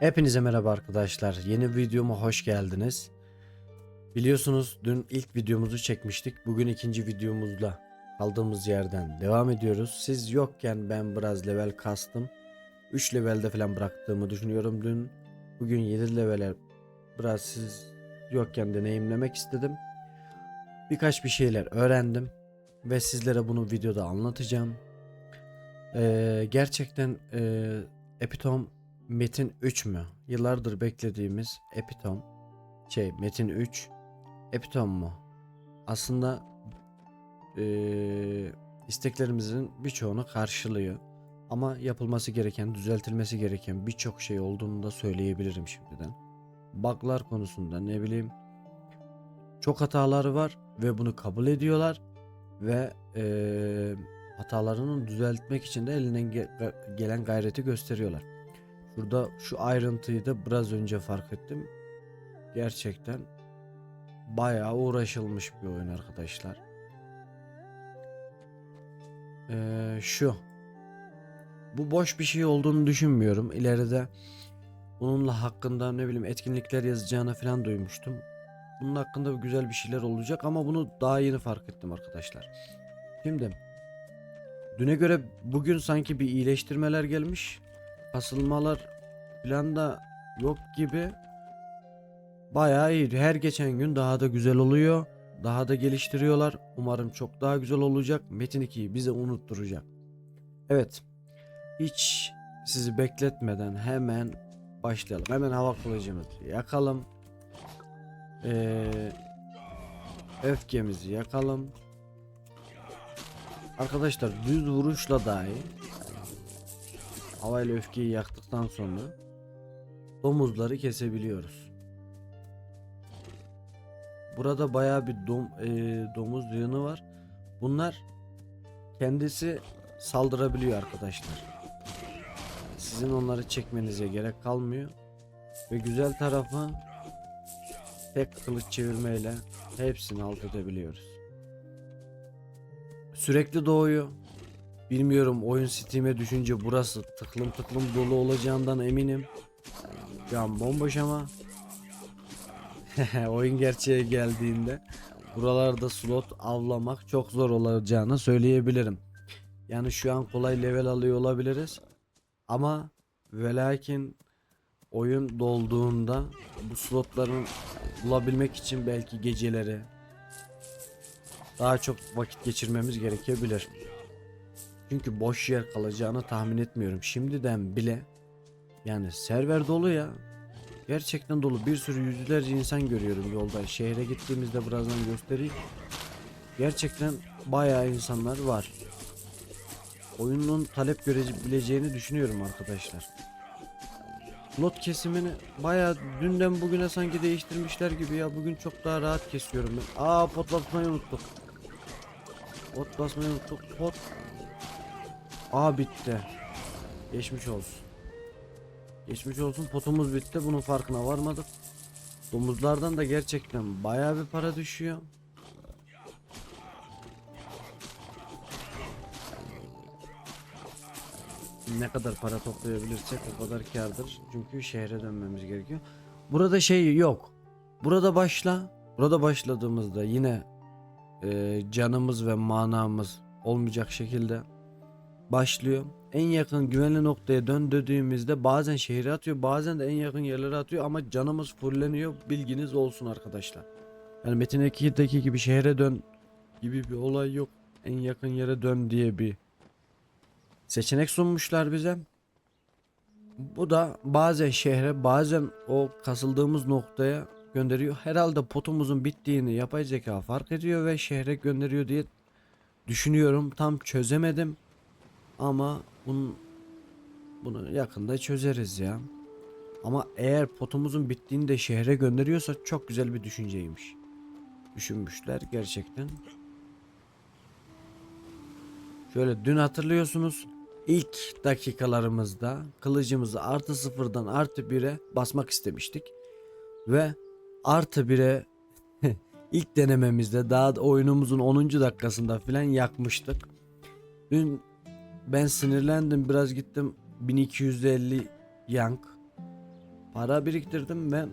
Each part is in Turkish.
Hepinize merhaba arkadaşlar. Yeni videoma hoş geldiniz. Biliyorsunuz dün ilk videomuzu çekmiştik. Bugün ikinci videomuzla kaldığımız yerden devam ediyoruz. Siz yokken ben biraz level kastım. 3 levelde falan bıraktığımı düşünüyorum dün. Bugün 7 levele biraz siz yokken deneyimlemek istedim. Birkaç bir şeyler öğrendim ve sizlere bunu videoda anlatacağım. Ee, gerçekten e, Epitom Metin 3 mü? Yıllardır beklediğimiz Epitom. Şey Metin 3. Epitom mu? Aslında eee, isteklerimizin birçoğunu karşılıyor. Ama yapılması gereken, düzeltilmesi gereken birçok şey olduğunu da söyleyebilirim şimdiden. Bug'lar konusunda ne bileyim çok hataları var ve bunu kabul ediyorlar ve eee hatalarını düzeltmek için de elinden ge- gelen gayreti gösteriyorlar. Şurada şu ayrıntıyı da biraz önce fark ettim. Gerçekten bayağı uğraşılmış bir oyun arkadaşlar. Ee, şu. Bu boş bir şey olduğunu düşünmüyorum. İleride bununla hakkında ne bileyim etkinlikler yazacağını falan duymuştum. Bunun hakkında güzel bir şeyler olacak ama bunu daha yeni fark ettim arkadaşlar. Şimdi düne göre bugün sanki bir iyileştirmeler gelmiş kasılmalar falan da yok gibi. Bayağı iyi. Her geçen gün daha da güzel oluyor. Daha da geliştiriyorlar. Umarım çok daha güzel olacak. Metin 2'yi bize unutturacak. Evet. Hiç sizi bekletmeden hemen başlayalım. Hemen hava kılıcımızı yakalım. Ee, öfkemizi yakalım. Arkadaşlar düz vuruşla dahi havayla öfkeyi yaktıktan sonra domuzları kesebiliyoruz. Burada bayağı bir dom, e, domuz yığını var. Bunlar kendisi saldırabiliyor arkadaşlar. Sizin onları çekmenize gerek kalmıyor. Ve güzel tarafı tek kılıç çevirmeyle hepsini alt edebiliyoruz. Sürekli doğuyor. Bilmiyorum oyun Steam'e düşünce burası tıklım tıklım dolu olacağından eminim. Can bomboş ama. oyun gerçeğe geldiğinde buralarda slot avlamak çok zor olacağını söyleyebilirim. Yani şu an kolay level alıyor olabiliriz. Ama ve lakin oyun dolduğunda bu slotların bulabilmek için belki geceleri daha çok vakit geçirmemiz gerekebilir. Çünkü boş yer kalacağını tahmin etmiyorum. Şimdiden bile yani server dolu ya. Gerçekten dolu. Bir sürü yüzlerce insan görüyorum yolda. Şehre gittiğimizde birazdan göstereyim. Gerçekten bayağı insanlar var. Oyunun talep görebileceğini düşünüyorum arkadaşlar. Lot kesimini bayağı dünden bugüne sanki değiştirmişler gibi ya. Bugün çok daha rahat kesiyorum ben. Aa pot basmayı unuttuk. Pot basmayı unuttuk. Pot Aa bitti. Geçmiş olsun. Geçmiş olsun potumuz bitti. Bunun farkına varmadık. Domuzlardan da gerçekten bayağı bir para düşüyor. Ne kadar para toplayabilirsek o kadar kardır. Çünkü şehre dönmemiz gerekiyor. Burada şey yok. Burada başla. Burada başladığımızda yine e, canımız ve manamız olmayacak şekilde başlıyor. En yakın güvenli noktaya dön dediğimizde bazen şehre atıyor bazen de en yakın yerlere atıyor ama canımız fulleniyor bilginiz olsun arkadaşlar. Yani Metin 2'deki gibi şehre dön gibi bir olay yok. En yakın yere dön diye bir seçenek sunmuşlar bize. Bu da bazen şehre bazen o kasıldığımız noktaya gönderiyor. Herhalde potumuzun bittiğini yapay zeka fark ediyor ve şehre gönderiyor diye düşünüyorum. Tam çözemedim. Ama bunu, bunu yakında çözeriz ya. Ama eğer potumuzun bittiğini de şehre gönderiyorsa çok güzel bir düşünceymiş. Düşünmüşler gerçekten. Şöyle dün hatırlıyorsunuz ilk dakikalarımızda kılıcımızı artı sıfırdan artı 1'e basmak istemiştik. Ve artı 1'e ilk denememizde daha da oyunumuzun 10. dakikasında filan yakmıştık. Dün ben sinirlendim biraz gittim 1250 yank para biriktirdim ben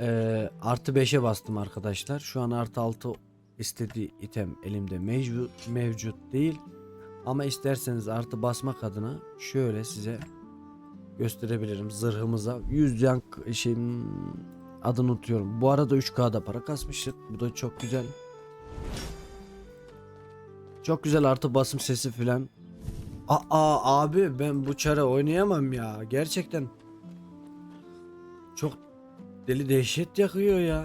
Eee, artı 5'e bastım arkadaşlar. Şu an artı 6 istediği item elimde mevcut, mevcut değil. Ama isterseniz artı basmak adına şöyle size gösterebilirim zırhımıza 100 can k- şeyin adını unutuyorum. Bu arada 3K'da para kasmıştık. Bu da çok güzel. Çok güzel artı basım sesi filan. Aa abi ben bu çare oynayamam ya. Gerçekten. Çok deli dehşet yakıyor ya.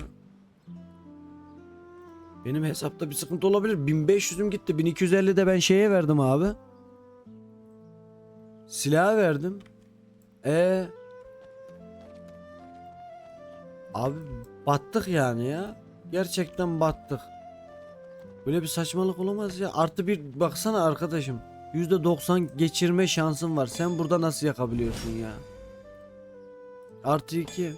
Benim hesapta bir sıkıntı olabilir. 1500'üm gitti. 1250 de ben şeye verdim abi. Silaha verdim. E Abi battık yani ya. Gerçekten battık. Böyle bir saçmalık olamaz ya. Artı bir baksana arkadaşım. %90 geçirme şansın var. Sen burada nasıl yakabiliyorsun ya? Artı 2.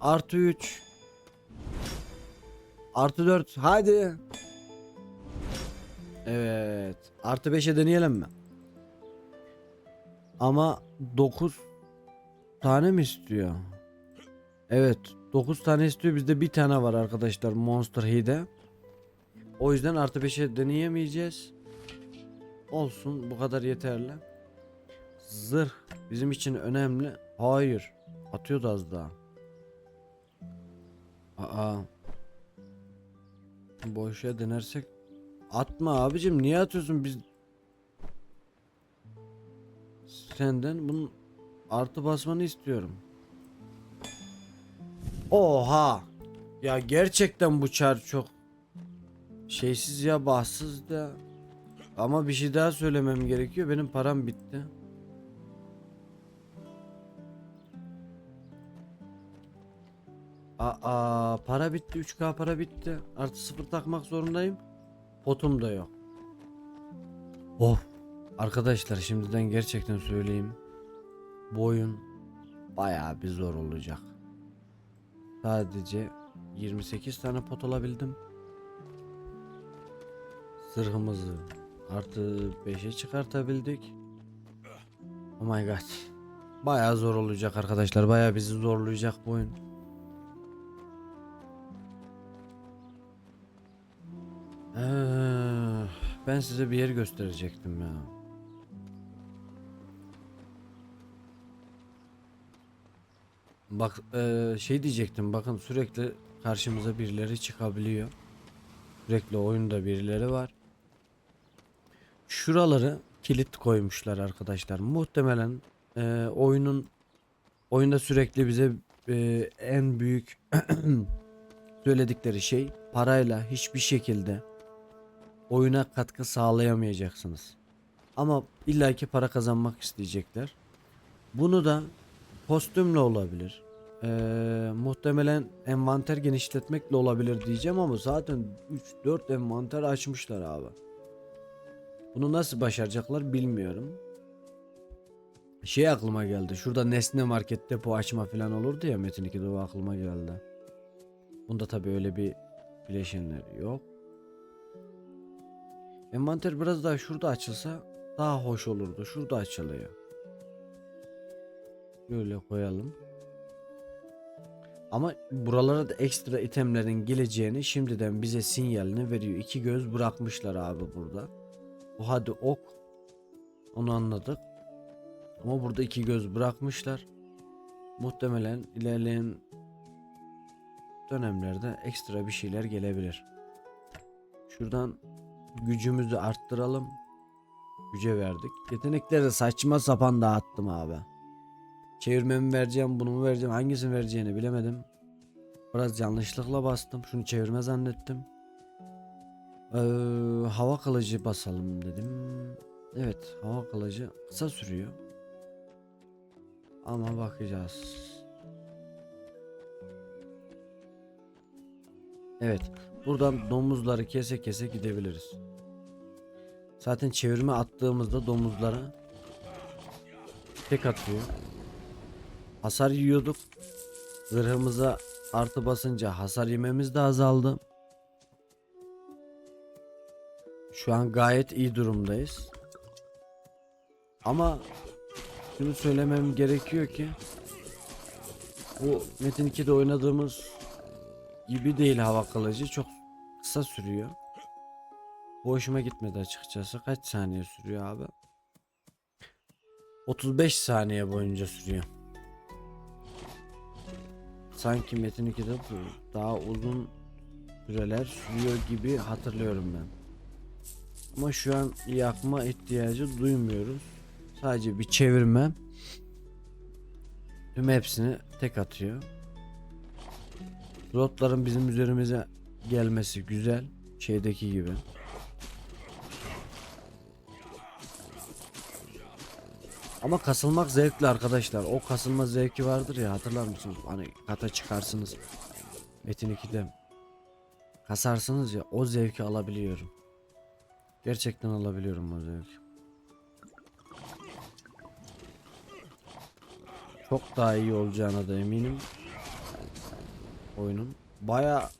Artı 3. Artı 4. Hadi. Evet. Artı 5'e deneyelim mi? Ama 9 tane mi istiyor? Evet. 9 tane istiyor. Bizde bir tane var arkadaşlar Monster Hi'de. O yüzden artı 5'e deneyemeyeceğiz. Olsun bu kadar yeterli. Zırh bizim için önemli. Hayır. Atıyordu az daha. Aa. Boşa denersek atma abicim niye atıyorsun biz senden bunun artı basmanı istiyorum. Oha. Ya gerçekten bu çar çok şeysiz ya bahtsız da. Ama bir şey daha söylemem gerekiyor. Benim param bitti. Aa para bitti 3K para bitti. Artı sıfır takmak zorundayım. Potum da yok. Of. Arkadaşlar şimdiden gerçekten söyleyeyim. Bu oyun bayağı bir zor olacak. Sadece 28 tane pot alabildim. Zırhımızı artı 5'e çıkartabildik. Oh my god. Bayağı zor olacak arkadaşlar. Bayağı bizi zorlayacak bu oyun. Ee, ben size bir yer gösterecektim ya. Bak ee, şey diyecektim bakın sürekli karşımıza birileri çıkabiliyor. Sürekli oyunda birileri var. Şuraları kilit koymuşlar arkadaşlar. Muhtemelen ee, oyunun oyunda sürekli bize ee, en büyük söyledikleri şey parayla hiçbir şekilde oyuna katkı sağlayamayacaksınız. Ama illaki para kazanmak isteyecekler. Bunu da kostümle olabilir. Ee, muhtemelen envanter genişletmekle olabilir diyeceğim ama zaten 3-4 envanter açmışlar abi. Bunu nasıl başaracaklar bilmiyorum. Şey aklıma geldi. Şurada Nesne Market depo açma falan olurdu ya Metin 2'de o aklıma geldi. Bunda tabii öyle bir bileşenler yok. Envanter biraz daha şurada açılsa daha hoş olurdu. Şurada açılıyor. Böyle koyalım. Ama buralara da ekstra itemlerin geleceğini şimdiden bize sinyalini veriyor. İki göz bırakmışlar abi burada. O hadi ok. Onu anladık. Ama burada iki göz bırakmışlar. Muhtemelen ilerleyen dönemlerde ekstra bir şeyler gelebilir. Şuradan gücümüzü arttıralım. Güce verdik. Yetenekleri saçma sapan dağıttım abi. Çevirme mi vereceğim, bunu mu vereceğim, hangisini vereceğini bilemedim. Biraz yanlışlıkla bastım. Şunu çevirme zannettim. Ee, hava kılıcı basalım dedim. Evet, hava kılıcı kısa sürüyor. Ama bakacağız. Evet. Buradan domuzları kese kese gidebiliriz. Zaten çevirme attığımızda domuzlara tek atıyor. Hasar yiyorduk. Zırhımıza artı basınca hasar yememiz de azaldı. Şu an gayet iyi durumdayız. Ama şunu söylemem gerekiyor ki bu Metin 2'de oynadığımız gibi değil hava kılıcı çok kısa sürüyor. Bu hoşuma gitmedi açıkçası. Kaç saniye sürüyor abi? 35 saniye boyunca sürüyor. Sanki Metin 2'de bu daha uzun süreler sürüyor gibi hatırlıyorum ben. Ama şu an yakma ihtiyacı duymuyoruz. Sadece bir çevirme tüm hepsini tek atıyor. Slotların bizim üzerimize gelmesi güzel. Şeydeki gibi. Ama kasılmak zevkli arkadaşlar. O kasılma zevki vardır ya hatırlar mısınız? Hani kata çıkarsınız. Metin 2'de kasarsınız ya o zevki alabiliyorum. Gerçekten alabiliyorum o zevki. Çok daha iyi olacağına da eminim. Oyunun. Baya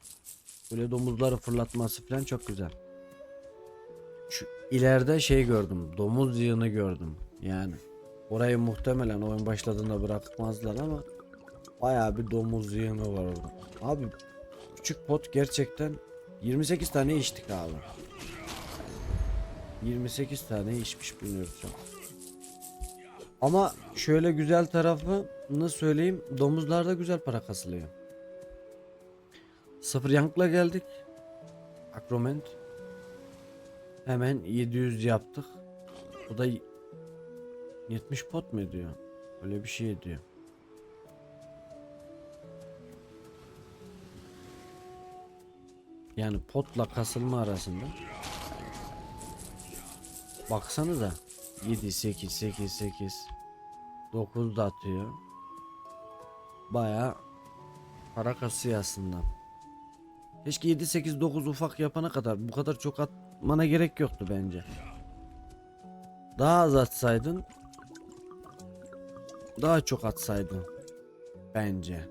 böyle domuzları fırlatması falan çok güzel. Şu ileride şey gördüm. Domuz yığını gördüm. Yani orayı muhtemelen oyun başladığında bırakmazlar ama baya bir domuz yığını var orada. Abi küçük pot gerçekten 28 tane içtik abi. 28 tane içmiş bulunuyoruz. Ama şöyle güzel tarafını söyleyeyim. Domuzlarda güzel para kasılıyor. Sıfır yankla geldik. Akroment. Hemen 700 yaptık. Bu da 70 pot mu ediyor? Öyle bir şey ediyor. Yani potla kasılma arasında. Baksanıza. 7 8 8 8 9 da atıyor. Baya para kasıyor aslında. Keşke 7 8 9 ufak yapana kadar bu kadar çok atmana gerek yoktu bence. Daha az atsaydın daha çok atsaydın bence.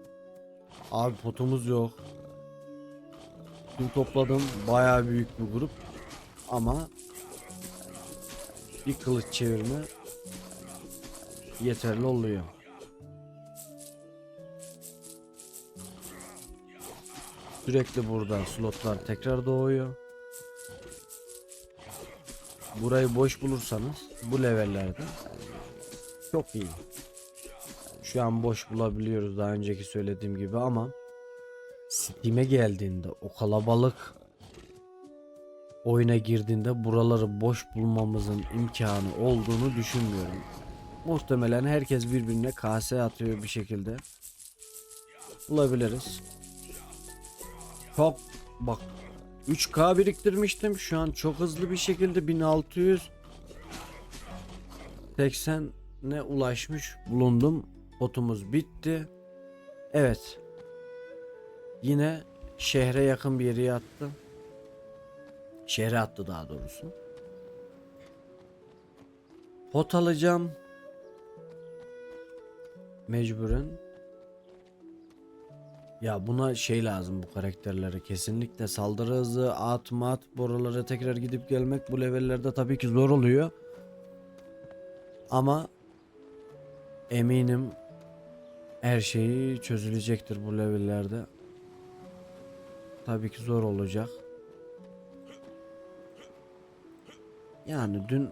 Abi potumuz yok. Dün topladım bayağı büyük bir grup ama bir kılıç çevirme yeterli oluyor. Sürekli burada slotlar tekrar doğuyor. Burayı boş bulursanız bu levellerde çok iyi. Şu an boş bulabiliyoruz daha önceki söylediğim gibi ama Steam'e geldiğinde o kalabalık oyuna girdiğinde buraları boş bulmamızın imkanı olduğunu düşünmüyorum. Muhtemelen herkes birbirine kase atıyor bir şekilde. Bulabiliriz. Çok bak 3K biriktirmiştim. Şu an çok hızlı bir şekilde 1600 80'e ulaşmış bulundum. Botumuz bitti. Evet. Yine şehre yakın bir yere yattı. Şehre attı daha doğrusu. Pot alacağım. Mecburen. Ya buna şey lazım bu karakterlere kesinlikle saldırı hızı, at mat, borulara tekrar gidip gelmek bu levellerde tabii ki zor oluyor. Ama eminim her şeyi çözülecektir bu levellerde. Tabii ki zor olacak. Yani dün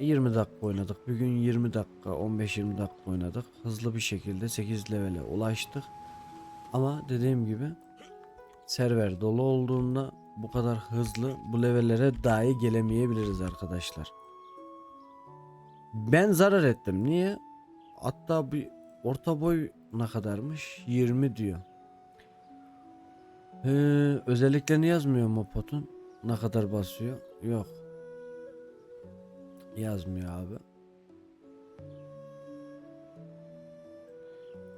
20 dakika oynadık. Bugün 20 dakika, 15-20 dakika oynadık. Hızlı bir şekilde 8 levele ulaştık. Ama dediğim gibi server dolu olduğunda bu kadar hızlı bu levellere dahi gelemeyebiliriz arkadaşlar. Ben zarar ettim. Niye? Hatta bir orta boy ne kadarmış? 20 diyor. Ee, özelliklerini yazmıyor mu potun? Ne kadar basıyor? Yok. Yazmıyor abi.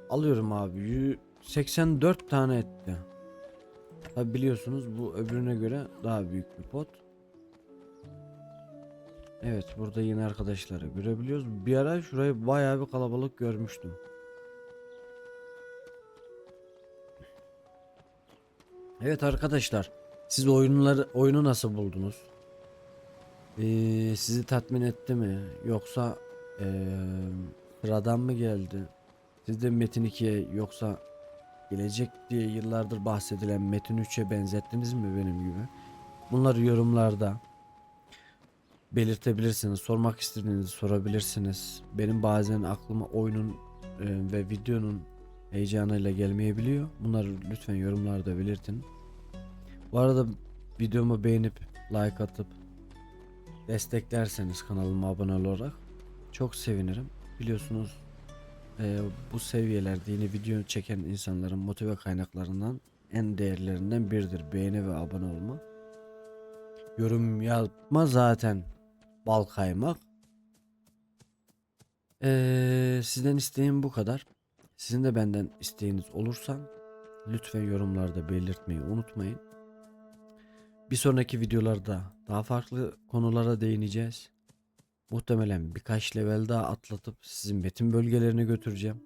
Alıyorum abi. Yü- 84 tane etti. Tabi biliyorsunuz bu öbürüne göre daha büyük bir pot. Evet burada yine arkadaşları görebiliyoruz. Bir ara şurayı bayağı bir kalabalık görmüştüm. Evet arkadaşlar siz oyunları oyunu nasıl buldunuz? Ee, sizi tatmin etti mi? Yoksa ee, mı geldi? Siz de Metin 2'ye yoksa gelecek diye yıllardır bahsedilen Metin 3'e benzettiniz mi benim gibi? Bunları yorumlarda belirtebilirsiniz. Sormak istediğinizi sorabilirsiniz. Benim bazen aklıma oyunun e, ve videonun heyecanıyla gelmeyebiliyor. Bunları lütfen yorumlarda belirtin. Bu arada videomu beğenip like atıp desteklerseniz kanalıma abone olarak çok sevinirim. Biliyorsunuz e, bu seviyelerde yeni video çeken insanların motive kaynaklarından en değerlerinden biridir. Beğeni ve abone olma. Yorum yapma zaten bal kaymak. Ee, sizden isteğim bu kadar. Sizin de benden isteğiniz olursa lütfen yorumlarda belirtmeyi unutmayın. Bir sonraki videolarda daha farklı konulara değineceğiz. Muhtemelen birkaç level daha atlatıp sizin metin bölgelerine götüreceğim.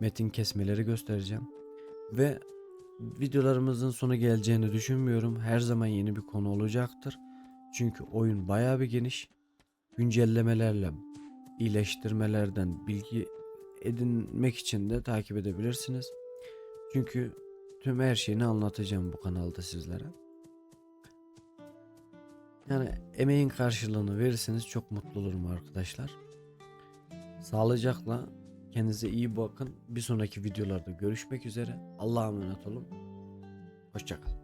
Metin kesmeleri göstereceğim. Ve videolarımızın sonu geleceğini düşünmüyorum. Her zaman yeni bir konu olacaktır. Çünkü oyun bayağı bir geniş. Güncellemelerle, iyileştirmelerden bilgi edinmek için de takip edebilirsiniz. Çünkü tüm her şeyini anlatacağım bu kanalda sizlere. Yani emeğin karşılığını verirseniz çok mutlu olurum arkadaşlar. Sağlıcakla kendinize iyi bakın. Bir sonraki videolarda görüşmek üzere. Allah'a emanet olun. Hoşçakalın.